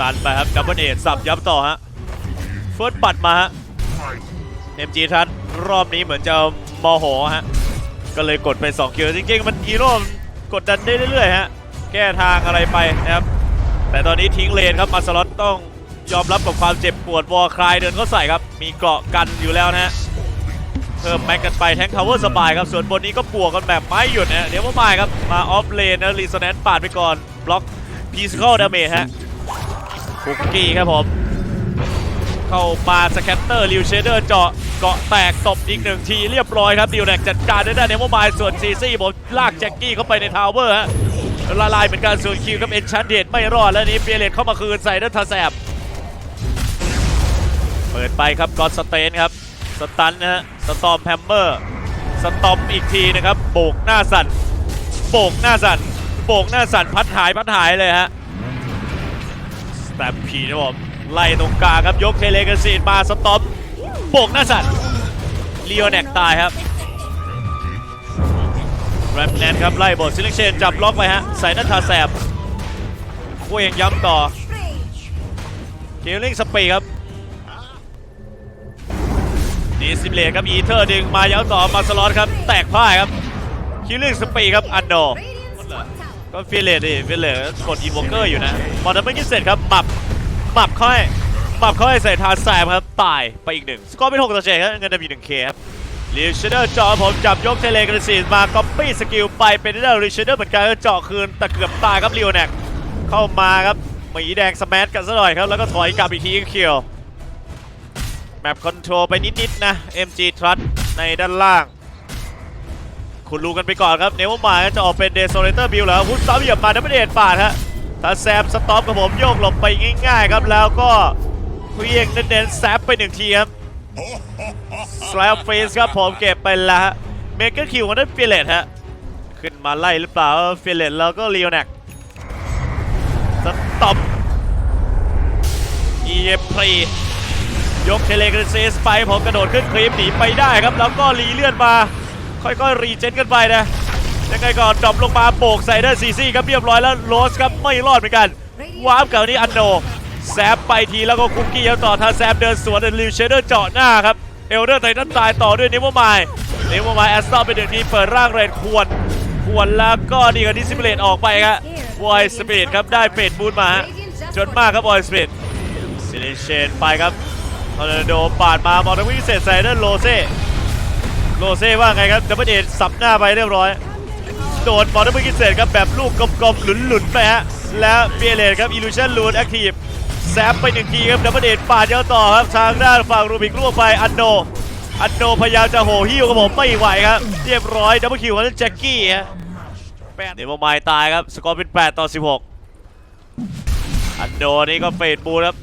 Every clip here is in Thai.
ตันไปครับดับเบิลเอทสับยับต่อฮะเฟิร์สบัตมาฮะเอ็มจีทัศน์รอบนี้เหมือนจะมโหฮะก็เลยกดไป2คิวจริงๆมันฮีโร่กดดันได้เรื่อยๆฮะแก้ทางอะไรไปนะครับแต่ตอนนี้ทิ้งเลนครับมาสล็อตต้องยอมรับกับความเจ็บปวดวอคลายเดินเข้าใส่ครับ มีเกราะกันอยู่แล้วนะฮะเพิ่มแม็กกันไปแทงทาวเวอร์สบายครับ ส่วนบนนี้ก็บวกกันแบบไม่หยุดนะเดี๋ยวว่าไม่ครับ มาออฟเลนนะรีสแนนปาดไปก่อน บล็อกพีซิคอลดาเมจฮะ คุกกี้ครับผม เข้ามาสแคตเตอร์ลิวเชเดอร์เจาะเกาะแตกตบอีกหนึ่งทีเรียบร้อยครับดิวแนกจัดการได้ด้านโมบายส่วนซีซี่ผมลากแจ็คกี้เข้าไปในทาวเวอร์ฮะละลายเหมือนกันส่วนคิวกับเอ็นชันเดตไม่รอดแล้วนี้เปียเลตเข้ามาคืนใส่ด้านทาแซบเปิดไปครับกอดสเตนครับสตันนะฮะสตอมแฮมเมอร์สตอมอีกทีนะครับโบกหน้าสั่นโบกหน้าสั่นโบกหน้าสั่นพัดหายพัดหายเลยฮะ แตมพีนะผมไล่ตรงกลางครับยกเทเลกซีนมาสต็อปโบกหน้าสัตว์ลีโอแนกตายครับแรมแนนครับไล่บทซิลิเชนจับล็อกไปฮะใส่นัทธาแสบคู่เองย้ำต่อเกลลิงสปีครับดีซิเลครับอีเทอร์ดึงมาย้ำต่อมาสล็อตครับแตกพ่ายครับคิลลิงสปีครับอันโด ก็ฟิเลตดิฟิเลตกดอินวอเกอร์อยู่นะพอทำไม่กินเสร็จครับหมับหมับค่อยหมับค่อยใส่ทานแซมครับตายไปอีกหนึ่งสกอร์เป็น6ต่อ7ครับเงินดำอีกหนึ่งเคครับลิชเดอร์เจาะผมจับยกเทเลกระสีมาก๊อปปี้สกิลไปเป็นได้ลิชเดอร์เหมือนกันก็เจาะคืนแต่เกือบตายครับลีโอแนกเข้ามาครับหมีแดงสมักันซะหน่อยครับแล้วก็ถอยกลับอีกทีก็คิวแมปคอนโทรลไปนิดๆนะ MG Trust ในด้านล่าง คุณรู้กันไปก่อนครับเนวมาจะออกเป็นเดโซเลเตอร์บิลแล้วพุทซ้ำเหยียบมาดับเบิลเดดปาดฮะตาแซมสต็อปกับผมโยกหลบไปง่ายๆครับแล้วก็เพียงเน้นๆแซปไปหนึ่งทีครับสไลด์เฟสครับผมเก็บไปแล้วฮะเมกเกอร์คิวของนั้นฟิเลตฮะขึ้นมาไล่หรือเปล่าฟิเลตแล้วก็ลีโอแนกสต็อปเอพรียกเทเลกรเซสไปผมกระโดดขึ้นครีมหนีไปได้ครับแล้วก็รีเลื่อนมา ค่อยๆรีเจนกันไปนะยังไงก่อนดรอปลงมาโบกใส่ได้ซีซี่ครับเรียบร้อยแล้วโรสครับไม่รอดเหมือนกันวาร์ปกับนี้อันโดแซมไปทีแล้วก็คุกกี้ยังต่อทาแซมเดินสวนลิวเชเดอร์เจาะหน้าครับเอลเดอร์ไททันตายต่อด้วยนิวมายนิวมายแอสตันไปหนึ่งทีเปิดร่างเรดควรควรแล้วก็ดีกับดิสเปเลตออกไปครับวอยสปีดครับได้เฟดบูนมาฮะจนมากครับวอยสปีดซิลิเชนไปครับทอร์นาโดปาดมาบอลทวิงเสร็จใส่ด้านโลเซ่ โลเซ่ว่าไงครับดับเบิลเดสับหน้าไปเรียบร้อย โดนบอลดับเบิลกิเศษครับแบบลูกกลมๆหลุนๆไปฮะ แล้วเบียเลตครับอิลูชันลูนแอคทีฟแซฟไปหนึ่งทีครับดับเบิลเดปาดยาวต่อครับทางด้านฝั่งรูบิกล่วงไปอันโดอันโดพยายามจะโหหิ้วกับผมไม่ไหวครับ เรียบร้อยดับเบิลคิวของแจ็คกี้ฮะแปดเดี๋ยวมาไม้ตายครับสกอร์เป็น 8 ต่อ 16 อันโดนี่ก็เฟดบูลครับ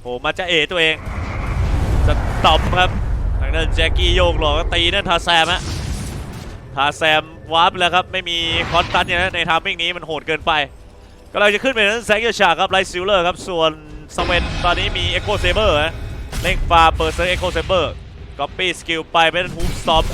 โหมาจะเอตัวเองสต็อปครับ ด้านแจ็คกี้โยกหลอก็ตีนั่นทาแซมฮะทาแซมวาร์ปแล้วครับ ไม่มีคอนตันเนี่ยนะในทามมิ่งนี้มันโหดเกินไปกำลังจะขึ้นไปนั้นแซงเกอร์ชาครับไลท์ซิลเลอร์ครับ ส่วนสเวนตอนนี้มีเอ็กโ z เซเบอร์ฮะเล่งฟาเปิดเซอร์เอ็กโ z เซเบอร์ก๊อปปี้สกิลไปเป็นฮูปสต็อป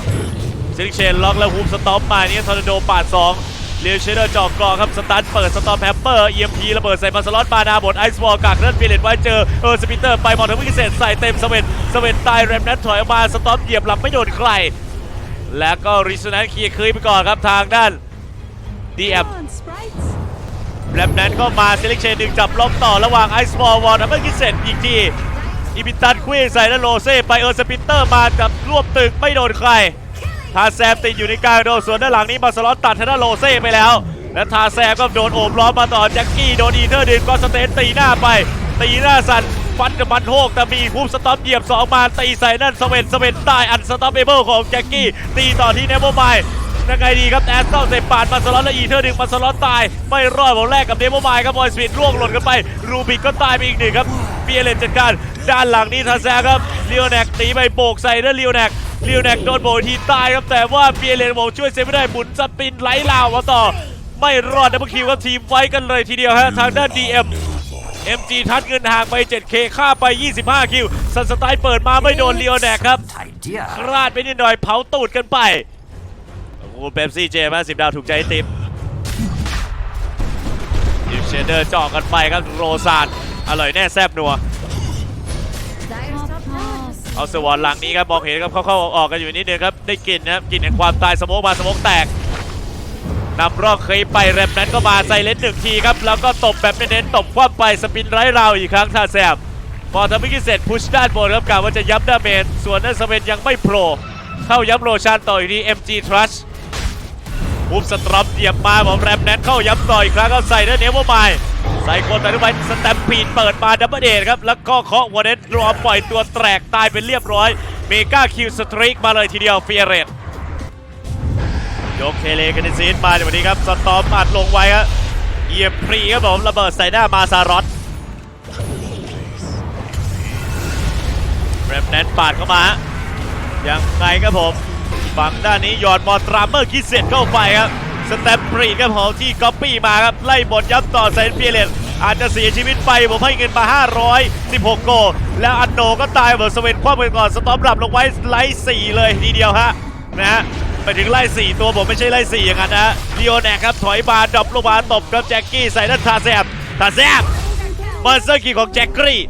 ซิลิเชนล็อกแล้วฮูปสต็อปมานี่ทอร์นาโดปาด2 เลียวเชเดอร์จอกกรองครับสตันเปิดสตอมแฮมเปอร์เอ็มพีระเบิดใส่มาสล็อตปานาบดไอซ์วอลกักเล่นฟิเลตไว้เจอเออสปินเตอร์ไปมอนทวิกเศษใส่เต็มสเวนสเวนตายแรมนัทถอยออกมาสตอมเหยียบหลับไม่โดนใคร แล้วก็ริสนันเคลียร์คืนไปก่อนครับทางด้าน DM แรมนั้นก็มาเซเลกเชนดึงจับล็อกต่อระหว่างไอซ์บอลวอลดับเบิลกิเซนอีกทีอีบิตันควีนใส่แล้วโรเซ่ไปเออร์สปินเตอร์มาจับรวบตึกไม่โดนใคร ทาแซมติดอยู่ในกลางโดนส่วนด้านหลังนี้มาสล็อตตัดทางด้าโรเซ่ไปแล้ว และทาแซมก็โดนโอบล้อมมาต่อแจ็คกี้โดนอีเทอร์ดึงก็สเตนตีหน้าไป ตีหน้าสันฟันกับมันโฮกแต่มีภูมิสต็อปเหยียบสองมาตีใส่นั่นสเวนสเวนตายอันสต็อปเอเบิลของแจ็คกี้ตีต่อที่เนโมไมยังไงดีครับแอสตันเซปาดมาสล็อตและอีเทอร์ดึงมาสล็อตตาย ไม่รอดผมแรกกับเดโมไมครับบอยสปีดร่วงหล่นกันไป รูบิกก็ตายไปอีกหนึ่งครับเปียเลนจัดการด้านหลังนี้ทาแซครับเลียวแนกตีไปโบกใส่ด้านเลียวแนก ลียวแนกโดนโบทีตายครับแต่ว่าเปียเลนบอกช่วยเซฟไม่ได้หมุนสปินไหลลาวมาต่อ ไม่รอดดับเบิลคิวครับทีมไฟกันเลยทีเดียวฮะทางด้าน DM MG ทัดเงินห่างไป 7K ค่าไป 25 คิว สันสไตล์เปิดมาไม่โดนเลียวแนกครับคลาดไปนิดหน่อยเผาตูดกันไป โอ้โหเบปซี่เจมาสิบดาวถูกใจติมดิวเชเดอร์จาะกันไปครับโรซานอร่อยแน่แซ่บนัว เอาสวอนหลังนี้ครับมองเห็นครับเข้าๆออกๆกันอยู่นิดนึงครับได้กลิ่นนะครับกลิ่นแห่งความตายสโมกมาสโมกแตกนำร่องเคยไปแรมนั้นก็มาใส่เลนหนึ่งทีครับแล้วก็ตบแบบเน้นๆตบคว่ำไปสปินไร้ราวอีกครั้งท่าแซมพอทำไม่กิเสร็จพุชด้านบนครับกะว่าจะย้ำดาเมจส่วนนั่นสเวนยังไม่โผล่เข้าย้ำโรชานต่ออีกที MG Trust ปุ๊บสตรอมเหยียบมาผมแรมแนนเข้าย้ำต่ออีกครั้งเขาใส่ด้วยเนวไมล์ ใส่คนไปทุกไปสแตมปีดเปิดมาดับเบิลเดทครับ แล้วก็เคาะหัวเนตรอปล่อยตัวแตกตายเป็นเรียบร้อย เมกาคิวสตรีกมาเลยทีเดียวเฟียเรตยกเคเลกันในซีนมาในวันนี้ครับ สตอมอัดลงไว้ครับเยียมพรีครับผมระเบิดใส่หน้ามาซารอตแรมแนนปาดเข้ามายังไงครับผม ฝั่งด้านนี้หยอดบอตราเมอร์คิดเสร็จเข้าไปครับ สแตมปรีดครับผมที่ก๊อปปี้มาครับ ไล่บทยับต่อไซนเพียเลตอาจจะเสียชีวิตไป ผมให้เงินมา 516 โก แล้วอันโนก็ตายเหมือนสเวนคว้าไปก่อน สต็อมหลับลงไว้ไล่4เลยทีเดียวฮะนะฮะไปถึงไล่ 4 ตัวผมไม่ใช่ไล่ 4 อย่างนั้นนะลีโอแนกครับ ถอยมาดรอปลงมาตบกับแจ็คกี้ใส่ด้านทาแซมทาแซมมอนสเตอร์คิวของแจ็คกี้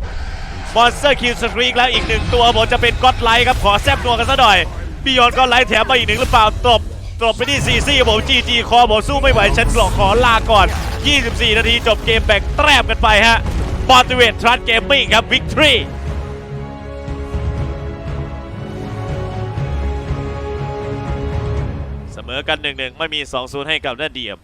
มอนสเตอร์คิวสตรีกแล้วอีกหนึ่งตัวผมจะเป็นก็อดไลท์ครับขอแซบตัวกันซะหน่อยบิยอนก็ไลท์แถมมาอีกหนึ่งหรือเปล่าตบ ตบไปที่ซีซี่ผมจีจีคอผมสู้ไม่ไหวฉันหลอกขอลาก่อน 24 นาทีจบเกมแบ่งแต้มกันไปฮะบอลติเวททรัสเกมมิ่งครับวิกตอรีเสมอกันหนึ่งหนึ่งไม่มี 2-0 ให้กับด้าเดียม